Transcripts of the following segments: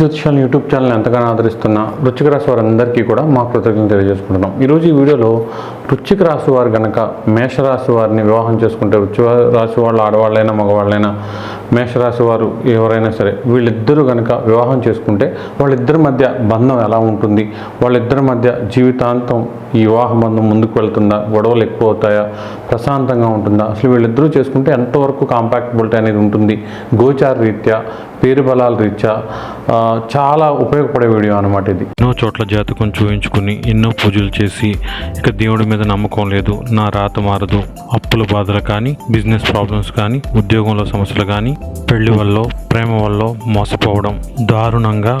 జ్యోతిషాలను YouTube channel ఎంతగానో ఆదరిస్తున్న వృచ్చిక రాశి వారందరికీ కూడా మా కృతజ్ఞతలు తెలియజేసుకుంటున్నాం. ఈరోజు ఈ వీడియోలో వృచ్చిక రాశి వారు గనక మేషరాశి వారిని వివాహం చేసుకుంటే వృచ్చిక రాశి వాళ్ళు ఆడవాళ్ళైనా మగవాళ్ళైనా మేషరాశి వారు ఎవరైనా సరే వీళ్ళిద్దరూ గనక వివాహం చేసుకుంటే వాళ్ళిద్దరి మధ్య బంధం ఎలా ఉంటుంది? వాళ్ళిద్దరి మధ్య జీవితాంతం ఈ వివాహ బంధం ముందుకు వెళ్తుందా? గొడవలు ఎక్కువ అవుతాయా ప్రశాంతంగా ఉంటుందా? అసలు వీళ్ళిద్దరూ చేసుకుంటే ఎంతవరకు కాంపాక్టబిలిటీ అనేది ఉంటుంది? గోచార రీత్యా పేరు బలాల రీత్యా చాలా ఉపయోగపడే వీడియో అనమాట ఇది. ఎన్నో చోట్ల జాతకం చూపించుకుని ఎన్నో పూజలు చేసి ఇక దేవుడి మీద నమ్మకం లేదు నా రాత మారదు. అప్పుల బాధలు కానీ బిజినెస్ ప్రాబ్లమ్స్ కానీ ఉద్యోగంలో సమస్యలు కానీ పెళ్ళి వల్ల ప్రేమ వల్ల మోసపోవడం. దారుణంగా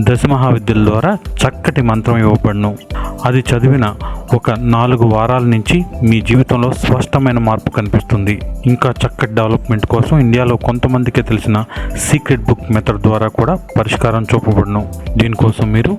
దశ మహావిద్యల ద్వారా చక్కటి మంత్రం ఇవ్వబడును. అది చదివిన ఒక నాలుగు వారాల నుంచి మీ జీవితంలో స్పష్టమైన మార్పు కనిపిస్తుంది. ఇంకా చక్కటి డెవలప్మెంట్ కోసం ఇండియాలో కొంతమందికే తెలిసిన సీక్రెట్ బుక్ మెథడ్ ద్వారా కూడా పరిష్కారం చూపబడును. దీనికోసం మీరు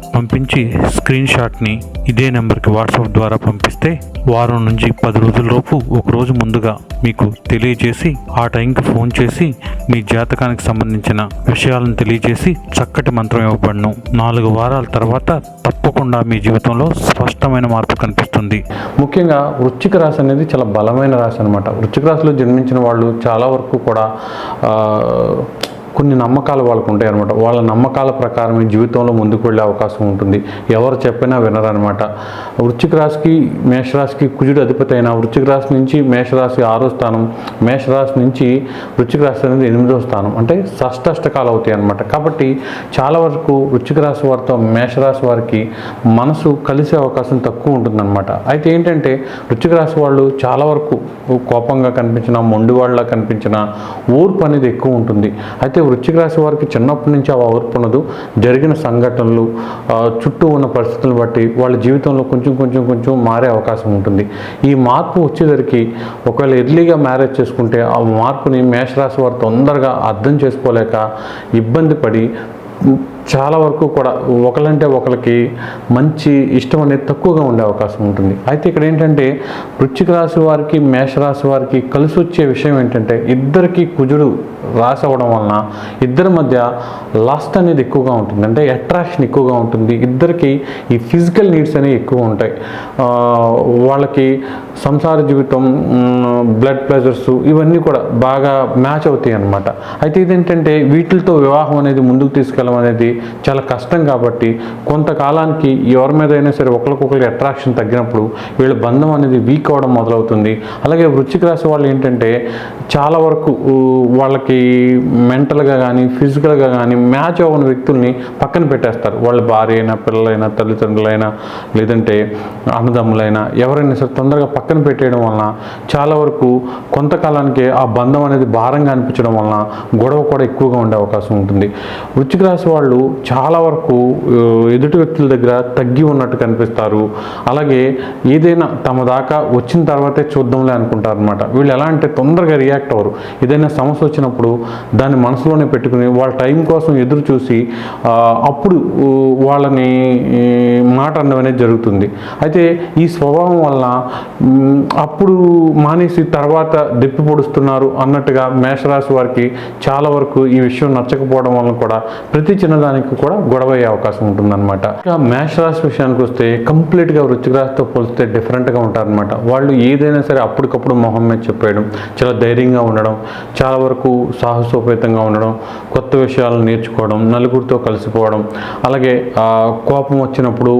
పంపించి స్క్రీన్ షాట్ని ఇదే నెంబర్కి వాట్సాప్ ద్వారా పంపిస్తే వారం నుంచి పది రోజులలోపు ఒకరోజు ఒక రోజు ముందుగా మీకు తెలియజేసి ఆ టైంకి ఫోన్ చేసి మీ జాతకానికి సంబంధించిన విషయాలను తెలియజేసి చక్కటి మంత్రం ఇవ్వబడను. నాలుగు వారాల తర్వాత తప్పకుండా మీ జీవితంలో స్పష్టమైన మార్పు కనిపిస్తుంది. ముఖ్యంగా వృశ్చిక రాశి అనేది చాలా బలమైన రాశి అనమాట వృశ్చిక రాశిలో జన్మించిన వాళ్ళు చాలా వరకు కూడా కొన్ని నమ్మకాలు వాళ్ళకు ఉంటాయి అనమాట వాళ్ళ నమ్మకాల ప్రకారం జీవితంలో ముందుకు వెళ్ళే అవకాశం ఉంటుంది. ఎవరు చెప్పినా వినరనమాట వృశ్చిక రాశికి మేషరాశికి కుజుడు అధిపతి అయిన వృశ్చిక రాశి నుంచి మేషరాశి ఆరో స్థానం మేషరాశి నుంచి వృశ్చిక రాశి అనేది ఎనిమిదో స్థానం. అంటే షష్టాష్టకాలు అవుతాయి అనమాట కాబట్టి చాలా వరకు వృశ్చిక రాశి వారితో మేషరాశి వారికి మనసు కలిసే అవకాశం తక్కువ ఉంటుందన్నమాట. అయితే ఏంటంటే వృశ్చిక రాశి వాళ్ళు చాలా వరకు కోపంగా కనిపించిన మొండివాళ్ళ కనిపించిన ఓర్పు అనేది ఎక్కువ ఉంటుంది. అయితే వృశ్చిక రాశి వారికి చిన్నప్పటి నుంచి ఆ ఓర్పు ఉన్నదు జరిగిన సంఘటనలు చుట్టూ ఉన్న పరిస్థితులను బట్టి వాళ్ళ జీవితంలో కొంచెం కొంచెం కొంచెం మారే అవకాశం ఉంటుంది. ఈ మార్పు వచ్చేసరికి ఒకవేళ ఎర్లీగా మ్యారేజ్ చేసుకుంటే ఆ మార్పుని మేషరాశి వారు తొందరగా అర్థం చేసుకోలేక ఇబ్బంది పడి చాలా వరకు కూడా ఒకళ్ళంటే ఒకరికి మంచి ఇష్టం అనేది తక్కువగా ఉండే అవకాశం ఉంటుంది. అయితే ఇక్కడ ఏంటంటే వృచ్చిక రాశి వారికి మేషరాశి వారికి కలిసి వచ్చే విషయం ఏంటంటే ఇద్దరికి కుజుడు రాసి అవ్వడం వలన ఇద్దరి మధ్య లాస్ట్ అనేది ఎక్కువగా ఉంటుంది. అంటే అట్రాక్షన్ ఎక్కువగా ఉంటుంది. ఇద్దరికి ఈ ఫిజికల్ నీడ్స్ అనేవి ఎక్కువ ఉంటాయి. వాళ్ళకి సంసార జీవితం బ్లడ్ ప్రెషర్స్ ఇవన్నీ కూడా బాగా మ్యాచ్ అవుతాయి అన్నమాట. అయితే ఇదేంటంటే వీటితో వివాహం అనేది ముందుకు తీసుకెళ్ళడం అనేది చాలా కష్టం కాబట్టి కొంతకాలానికి ఎవరి మీద అయినా సరే ఒకరికొకరికి అట్రాక్షన్ తగ్గినప్పుడు వీళ్ళ బంధం అనేది వీక్ అవడం మొదలవుతుంది. అలాగే వృచ్చిక రాశి వాళ్ళు ఏంటంటే చాలా వరకు వాళ్ళకి మెంటల్గా కానీ ఫిజికల్గా కానీ మ్యాచ్ అవ్వని వ్యక్తుల్ని పక్కన పెట్టేస్తారు. వాళ్ళ భార్య అయినా పిల్లలైనా తల్లిదండ్రులైనా లేదంటే అన్నదమ్ములైనా ఎవరైనా సరే తొందరగా పక్కన పక్కన పెట్టేయడం వలన చాలా వరకు కొంతకాలానికి ఆ బంధం అనేది భారంగా అనిపించడం వలన గొడవ కూడా ఎక్కువగా ఉండే అవకాశం ఉంటుంది. వృచ్చిక రాశి వాళ్ళు చాలా వరకు ఎదుటి వ్యక్తుల దగ్గర తగ్గి ఉన్నట్టు కనిపిస్తారు. అలాగే ఏదైనా తమ దాకా వచ్చిన తర్వాతే చూద్దాంలే అనుకుంటారు అనమాట వీళ్ళు ఎలా అంటే తొందరగా రియాక్ట్ అవ్వరు. ఏదైనా సమస్య వచ్చినప్పుడు దాన్ని మనసులోనే పెట్టుకుని వాళ్ళ టైం కోసం ఎదురు చూసి అప్పుడు వాళ్ళని మాట అనడం అనేది జరుగుతుంది. అయితే ఈ స్వభావం వలన అప్పుడు మానేసి తర్వాత దెప్పి పొడుస్తున్నారు అన్నట్టుగా మేషరాశి వారికి చాలా వరకు ఈ విషయం నచ్చకపోవడం వలన కూడా ప్రతి చిన్నదానికి కూడా గొడవ అయ్యే అవకాశం ఉంటుందన్నమాట. ఇంకా మేషరాశి విషయానికి వస్తే కంప్లీట్గా వృత్తిక రాశితో పోలిస్తే డిఫరెంట్గా ఉంటారనమాట వాళ్ళు ఏదైనా సరే అప్పటికప్పుడు మొహం మీద చెప్పేయడం చాలా ధైర్యంగా ఉండడం చాలా వరకు సాహసోపేతంగా ఉండడం కొత్త విషయాలను నేర్చుకోవడం నలుగురితో కలిసిపోవడం అలాగే కోపం వచ్చినప్పుడు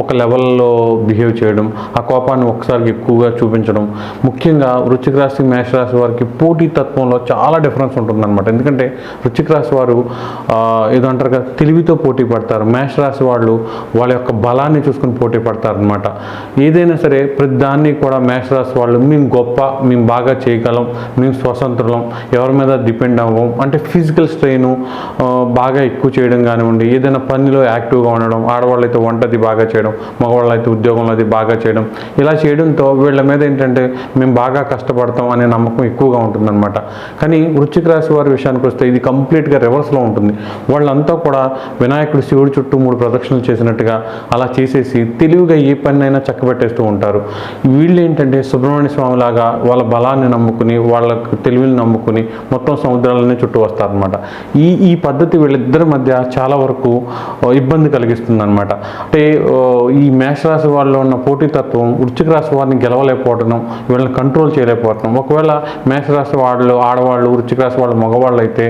ఒక లెవెల్లో బిహేవ్ చేయడం ఆ కోపాన్ని ఒకసారి ఎక్కువ ఎక్కువగా చూపించడం. ముఖ్యంగా వృచ్చిక రాశి మేషరాశి వారికి పోటీ తత్వంలో చాలా డిఫరెన్స్ ఉంటుందన్నమాట. ఎందుకంటే వృచ్చిక రాశి వారు ఏదంటారు ఏదో కదా తెలివితో పోటీ పడతారు. మేషరాశి వాళ్ళు వాళ్ళ యొక్క బలాన్ని చూసుకుని పోటీ పడతారు అనమాట ఏదైనా సరే ప్రతి దాన్ని కూడా మేషరాశి వాళ్ళు మేము గొప్ప మేము బాగా చేయగలం మేము స్వతంత్రం ఎవరి మీద డిపెండ్ అవ్వం. అంటే ఫిజికల్ స్ట్రెయిన్ బాగా ఎక్కువ చేయడం కానివ్వండి ఏదైనా పనిలో యాక్టివ్గా ఉండడం ఆడవాళ్ళు అయితే వంటది బాగా చేయడం మగవాళ్ళు అయితే ఉద్యోగంలో అది బాగా చేయడం ఇలా చేయడంతో వీళ్ళ మీద ఏంటంటే మేము బాగా కష్టపడతాం అనే నమ్మకం ఎక్కువగా ఉంటుందన్నమాట. కానీ వృశ్చిక రాశి వారి విషయానికి వస్తే ఇది కంప్లీట్గా రివర్స్లో ఉంటుంది. వాళ్ళంతా కూడా వినాయకుడు శివుడి చుట్టూ మూడు ప్రదక్షిణలు చేసినట్టుగా అలా చేసేసి తెలివిగా ఏ పనినైనా చక్కబెట్టేస్తూ ఉంటారు. వీళ్ళు ఏంటంటే సుబ్రహ్మణ్య స్వామి లాగా వాళ్ళ బలాన్ని నమ్ముకుని వాళ్ళ తెలివిని నమ్ముకుని మొత్తం సముద్రాలనే చుట్టూ వస్తారనమాట ఈ ఈ పద్ధతి వీళ్ళిద్దరి మధ్య చాలా వరకు ఇబ్బంది కలిగిస్తుంది అనమాట అంటే ఈ మేషరాశి వాళ్ళలో ఉన్న పోటీతత్వం వృశ్చిక రాశి వారిని గెలవ గెలవలేకపోవడం వీళ్ళని కంట్రోల్ చేయలేకపోవడం ఒకవేళ మేషరాశి వాళ్ళు ఆడవాళ్ళు వృచ్చిక రాశి వాళ్ళు మగవాళ్ళు అయితే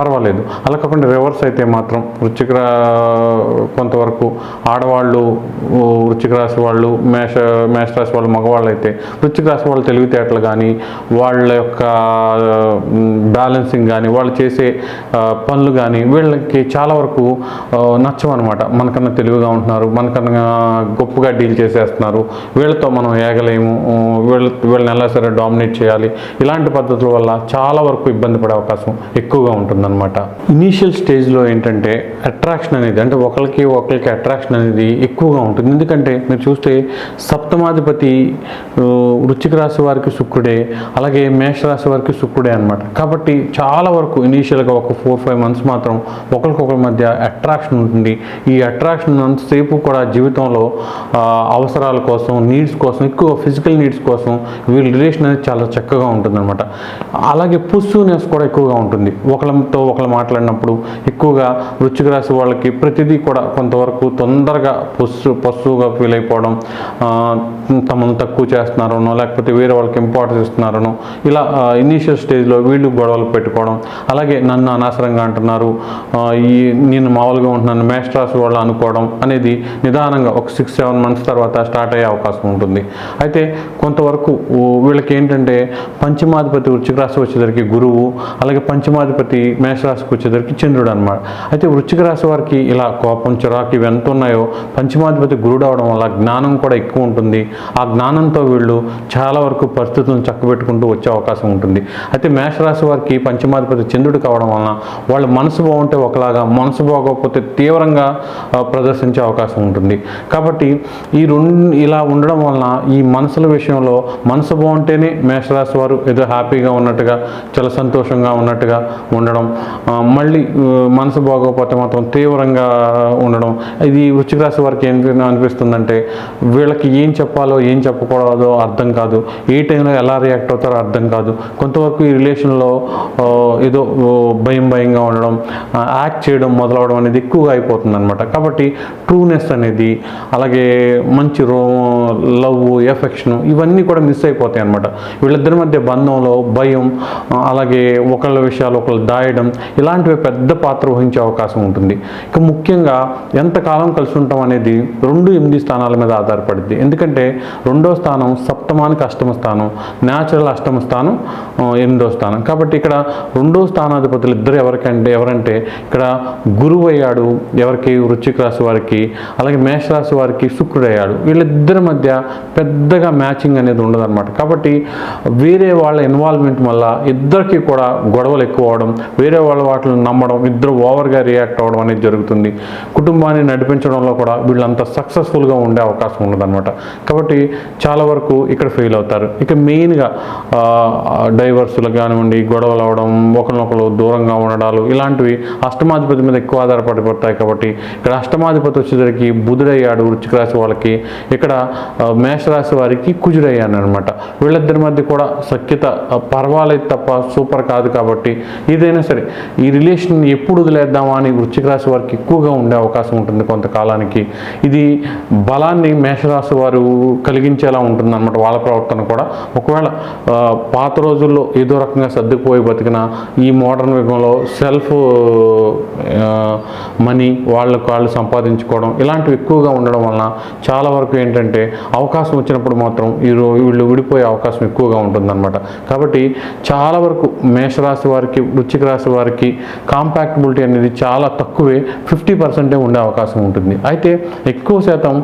పర్వాలేదు. అలా కాకుండా రివర్స్ అయితే మాత్రం వృచ్చిక కొంతవరకు ఆడవాళ్ళు వృచ్చిక రాశి వాళ్ళు మేష మేషరాశి వాళ్ళు మగవాళ్ళు అయితే వృచ్చిక రాశి వాళ్ళు తెలివితేటలు కానీ వాళ్ళ యొక్క బ్యాలెన్సింగ్ కానీ వాళ్ళు చేసే పనులు కానీ వీళ్ళకి చాలా వరకు నచ్చం మనకన్నా తెలివిగా ఉంటున్నారు మనకన్నా గొప్పగా డీల్ చేసేస్తున్నారు. వీళ్ళతో మనం ఏగలేము వీళ్ళ వీళ్ళని ఎలా సరే డామినేట్ చేయాలి. ఇలాంటి పద్ధతుల వల్ల చాలా వరకు ఇబ్బంది పడే అవకాశం ఎక్కువగా అనమాట ఇనీషియల్ స్టేజ్లో ఏంటంటే అట్రాక్షన్ అనేది అంటే ఒకరికి ఒకరికి అట్రాక్షన్ అనేది ఎక్కువగా ఉంటుంది. ఎందుకంటే మీరు చూస్తే సప్తమాధిపతి వృచ్చిక రాశి వారికి శుక్రుడే అలాగే మేషరాశి వారికి శుక్రుడే అనమాట కాబట్టి చాలా వరకు ఇనీషియల్గా ఒక ఫోర్ ఫైవ్ మంత్స్ మాత్రం ఒకరికొకరి మధ్య అట్రాక్షన్ ఉంటుంది. ఈ అట్రాక్షన్ అంతసేపు కూడా జీవితంలో అవసరాల కోసం నీడ్స్ కోసం ఎక్కువ ఫిజికల్ నీడ్స్ కోసం వీళ్ళ రిలేషన్ అనేది చాలా చక్కగా ఉంటుందన్నమాట. అలాగే పుస్సునెస్ కూడా ఎక్కువగా ఉంటుంది. ఒకరితో ఒకరు మాట్లాడినప్పుడు ఎక్కువగా వృశ్చిక రాశి వాళ్ళకి ప్రతిదీ కూడా కొంతవరకు తొందరగా పొస్సు పశువుగా ఫీల్ అయిపోవడం తమను తక్కువ చేస్తున్నారనో లేకపోతే వేరే వాళ్ళకి ఇంపార్టెన్స్ ఇస్తున్నారనో ఇలా ఇనీషియల్ స్టేజ్లో వీళ్ళు గొడవలు పెట్టుకోవడం. అలాగే నన్ను అనవసరంగా అంటున్నారు ఈ నేను మామూలుగా ఉంటున్నాను మేష్ రాశి వాళ్ళు అనుకోవడం అనేది నిదానంగా ఒక సిక్స్ సెవెన్ మంత్స్ తర్వాత స్టార్ట్ అయ్యే అవకాశం ఉంటుంది. అయితే కొంతవరకు వీళ్ళకి ఏంటంటే పంచమాధిపతి వృచ్చిక రాశి వచ్చేసరికి గురువు అలాగే పంచమాధిపతి మేషరాశికి వచ్చేసరికి చంద్రుడు అనమాట అయితే వృశ్చిక రాశి వారికి ఇలా కోపం చిరాకు ఇవి ఎంత ఉన్నాయో పంచమాధిపతి గురుడు అవడం వల్ల జ్ఞానం కూడా ఎక్కువ ఉంటుంది. ఆ జ్ఞానంతో వీళ్ళు చాలా వరకు పరిస్థితులను చక్కబెట్టుకుంటూ వచ్చే అవకాశం ఉంటుంది. అయితే మేషరాశి వారికి పంచమాధిపతి చంద్రుడు కావడం వలన వాళ్ళ మనసు బాగుంటే ఒకలాగా మనసు బాగోకపోతే తీవ్రంగా ప్రదర్శించే అవకాశం ఉంటుంది. కాబట్టి ఈ రెండు ఇలా ఉండడం వలన ఈ మనసుల విషయంలో మనసు బాగుంటేనే మేషరాశి వారు ఏదో హ్యాపీగా ఉన్నట్టుగా చాలా సంతోషంగా ఉన్నట్టుగా ఉండడం మళ్ళీ మనసు బాగోకపోతే మాత్రం తీవ్రంగా ఉండడం. ఇది వృశ్చిక రాశి వారికి ఏం అనిపిస్తుందంటే వీళ్ళకి ఏం చెప్పాలో ఏం చెప్పకూడదో అర్థం కాదు. ఏ టైంలో ఎలా రియాక్ట్ అవుతారో అర్థం కాదు. కొంతవరకు ఈ రిలేషన్లో ఏదో భయం భయంగా ఉండడం యాక్ట్ చేయడం మొదలవడం అనేది ఎక్కువగా అయిపోతుంది అనమాట కాబట్టి ట్రూనెస్ అనేది అలాగే మంచి రో లవ్ ఎఫెక్షన్ ఇవన్నీ కూడా మిస్ అయిపోతాయి అనమాట వీళ్ళిద్దరి మధ్య బంధంలో భయం అలాగే ఒకళ్ళ విషయాలు ఒకళ్ళు దాయడం ఇలాంటివి పెద్ద పాత్ర వహించే అవకాశం ఉంటుంది. ఇక ముఖ్యంగా ఎంతకాలం కలిసి ఉంటాం అనేది రెండు ఎనిమిది స్థానాల మీద ఆధారపడింది ఎందుకంటే రెండో స్థానం సప్తమానికి అష్టమ స్థానం న్యాచురల్ అష్టమ స్థానం ఎనిమిదో స్థానం. కాబట్టి ఇక్కడ రెండో స్థానాధిపతులు ఇద్దరు ఎవరికంటే ఎవరంటే ఇక్కడ గురువు అయ్యాడు ఎవరికి? వృచ్చిక రాశి వారికి అలాగే మేషరాశి వారికి శుక్రుడు అయ్యాడు. వీళ్ళిద్దరి మధ్య పెద్దగా మ్యాచింగ్ అనేది ఉండదన్నమాట. కాబట్టి వేరే వాళ్ళ ఇన్వాల్వ్మెంట్ వల్ల ఇద్దరికి కూడా గొడవలు ఎక్కువ అవడం వేరే వాళ్ళ వాటిని నమ్మడం ఇద్దరు ఓవర్గా రియాక్ట్ అవ్వడం అనేది జరుగుతుంది. కుటుంబాన్ని నడిపించడంలో కూడా వీళ్ళంత సక్సెస్ఫుల్గా ఉండే అవకాశం ఉండదన్నమాట కాబట్టి చాలా వరకు ఇక్కడ ఫెయిల్ అవుతారు. ఇక మెయిన్గా డైవర్సులు కానివ్వండి గొడవలు అవడం ఒకరినొకరు దూరంగా ఉండడాలు ఇలాంటివి అష్టమాధిపతి మీద ఎక్కువ ఆధారపడిపోతాయి కాబట్టి ఇక్కడ అష్టమాధిపతి వచ్చేసరికి బుధుడయ్యాడు వృచ్చిక రాశి వాళ్ళకి. ఇక్కడ మేషరాశి వారికి కుజుడయ్యాను అనమాట వీళ్ళిద్దరి మధ్య కూడా సఖ్యత పర్వాలేదు తప్ప సూపర్ కాదు కాబట్టి ఏదైనా సరే సరే ఈ రిలేషన్ ఎప్పుడు వదిలేద్దామా అని వృశ్చిక రాశి వారికి ఎక్కువగా ఉండే అవకాశం ఉంటుంది కొంతకాలానికి. ఇది బలాన్ని మేషరాశి వారు కలిగించేలా ఉంటుంది అనమాట వాళ్ళ ప్రవర్తన కూడా. ఒకవేళ పాత రోజుల్లో ఏదో రకంగా సర్దుకుపోయి బతికిన ఈ మోడర్న్ యుగంలో సెల్ఫ్ మనీ వాళ్ళకు వాళ్ళు సంపాదించుకోవడం ఇలాంటివి ఎక్కువగా ఉండడం వలన చాలా వరకు ఏంటంటే అవకాశం వచ్చినప్పుడు మాత్రం ఈ వీళ్ళు విడిపోయే అవకాశం ఎక్కువగా ఉంటుందన్నమాట. కాబట్టి చాలా వరకు మేషరాశి వారికి వృశ్చిక రాశి వారికి కాంపాక్టబిలిటీ అనేది చాలా తక్కువే ఫిఫ్టీ పర్సెంటే ఉండే అవకాశం ఉంటుంది. అయితే ఎక్కువ శాతం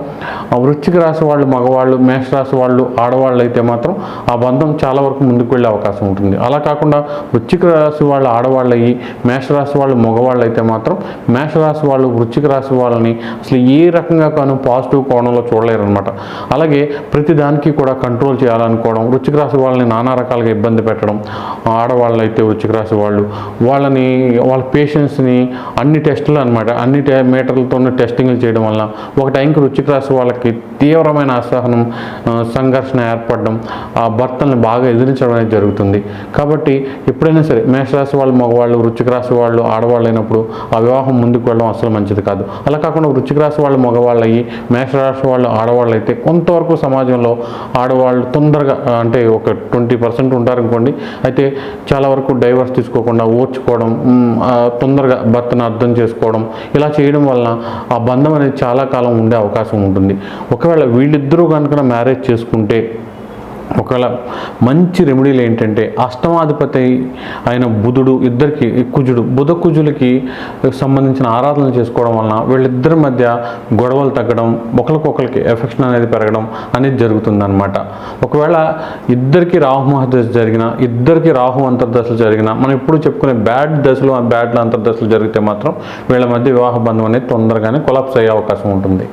ఆ వృశ్చిక రాశి వాళ్ళు మగవాళ్ళు మేషరాశి వాళ్ళు ఆడవాళ్ళు అయితే మాత్రం ఆ బంధం చాలా వరకు ముందుకు వెళ్ళే అవకాశం ఉంటుంది. అలా కాకుండా వృశ్చిక రాశి వాళ్ళు ఆడవాళ్ళు అయ్యి మేషరాశి వాళ్ళు మగవాళ్ళు అయితే మాత్రం మేషరాశి వాళ్ళు వృశ్చిక రాశి వాళ్ళని అసలు ఏ రకంగా కాను పాజిటివ్ కోణంలో చూడలేరు అనమాట అలాగే ప్రతి దానికి కూడా కంట్రోల్ చేయాలనుకోవడం వృశ్చిక రాశి వాళ్ళని నానా రకాలుగా ఇబ్బంది పెట్టడం ఆడవాళ్ళు అయితే వృశ్చిక రాశి వాళ్ళు వాళ్ళని వాళ్ళ పేషెంట్స్ని అన్ని టెస్టులు అనమాట అన్ని టే మీటర్లతో టెస్టింగ్లు చేయడం వల్ల ఒక టైంకి రుచికి రాసి వాళ్ళకి తీవ్రమైన అసహనం సంఘర్షణ ఏర్పడడం ఆ భర్తల్ని బాగా ఎదిరించడం అనేది జరుగుతుంది. కాబట్టి ఎప్పుడైనా సరే మేషరాశి వాళ్ళు మగవాళ్ళు రుచికి రాసి వాళ్ళు ఆడవాళ్ళు అయినప్పుడు ఆ వివాహం ముందుకు వెళ్ళడం అసలు మంచిది కాదు. అలా కాకుండా రుచికి రాసి వాళ్ళు మగవాళ్ళు అయ్యి మేషరాశి వాళ్ళు ఆడవాళ్ళు అయితే కొంతవరకు సమాజంలో ఆడవాళ్ళు తొందరగా అంటే ఒక ట్వంటీ పర్సెంట్ ఉంటారు అనుకోండి అయితే చాలా వరకు డైవర్స్ తీసుకోకుండా ఓర్చుకోవడం మ్, తొందరగా భర్తను అర్థం చేసుకోవడం ఇలా చేయడం వలన ఆ బంధం అనేది చాలా కాలం ఉండే అవకాశం ఉంటుంది. ఒకవేళ వీళ్ళిద్దరూ కనుక మ్యారేజ్ చేసుకుంటే ఒకవేళ మంచి రెమెడీలు ఏంటంటే అష్టమాధిపతి అయిన బుధుడు ఇద్దరికి కుజుడు బుధ కుజులకి సంబంధించిన ఆరాధనలు చేసుకోవడం వలన వీళ్ళిద్దరి మధ్య గొడవలు తగ్గడం ఒకరికొకరికి ఎఫెక్షన్ అనేది పెరగడం అనేది జరుగుతుందన్నమాట. ఒకవేళ ఇద్దరికి రాహు మహదశ జరిగిన ఇద్దరికి రాహు అంతర్దశలు జరిగిన మనం ఎప్పుడు చెప్పుకునే బ్యాడ్ దశలు బ్యాడ్ అంతర్దశలు జరిగితే మాత్రం వీళ్ళ మధ్య వివాహ బంధం అనేది తొందరగానే కొలాప్స్ అయ్యే అవకాశం ఉంటుంది.